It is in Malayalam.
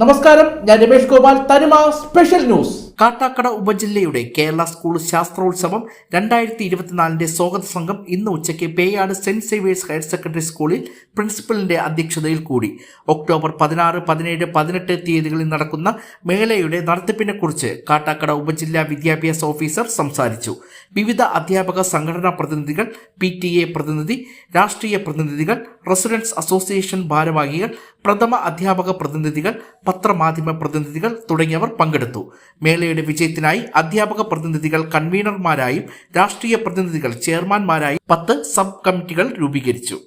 നമസ്കാരം ഞാൻ രമേഷ് ഗോപാൽ തനിമ സ്പെഷ്യൽ ന്യൂസ്. കാട്ടാക്കട ഉപജില്ലയുടെ കേരള സ്കൂൾ ശാസ്ത്രോത്സവം രണ്ടായിരത്തി ഇരുപത്തിനാലിന്റെ സ്വാഗത സംഘം ഇന്ന് ഉച്ചയ്ക്ക് Peyad saint Xavier's higher secondary സ്കൂളിൽ പ്രിൻസിപ്പലിന്റെ അധ്യക്ഷതയിൽ കൂടി. ഒക്ടോബർ പതിനാറ് പതിനേഴ് പതിനെട്ട് തീയതികളിൽ നടക്കുന്ന മേളയുടെ നടത്തിപ്പിനെ കുറിച്ച് കാട്ടാക്കട ഉപജില്ലാ വിദ്യാഭ്യാസ ഓഫീസർ സംസാരിച്ചു. വിവിധ അധ്യാപക സംഘടനാ പ്രതിനിധികൾ പി പ്രതിനിധി രാഷ്ട്രീയ പ്രതിനിധികൾ റെസിഡൻസ് അസോസിയേഷൻ ഭാരവാഹികൾ പ്രഥമ അധ്യാപക പ്രതിനിധികൾ പത്രമാധ്യമ പ്രതിനിധികൾ തുടങ്ങിയവർ പങ്കെടുത്തു. മേളയുടെ വിജയത്തിനായി അധ്യാപക പ്രതിനിധികൾ കൺവീനർമാരായും രാഷ്ട്രീയ പ്രതിനിധികൾ ചെയർമാൻമാരായും പത്ത് സബ് കമ്മിറ്റികൾ രൂപീകരിച്ചു.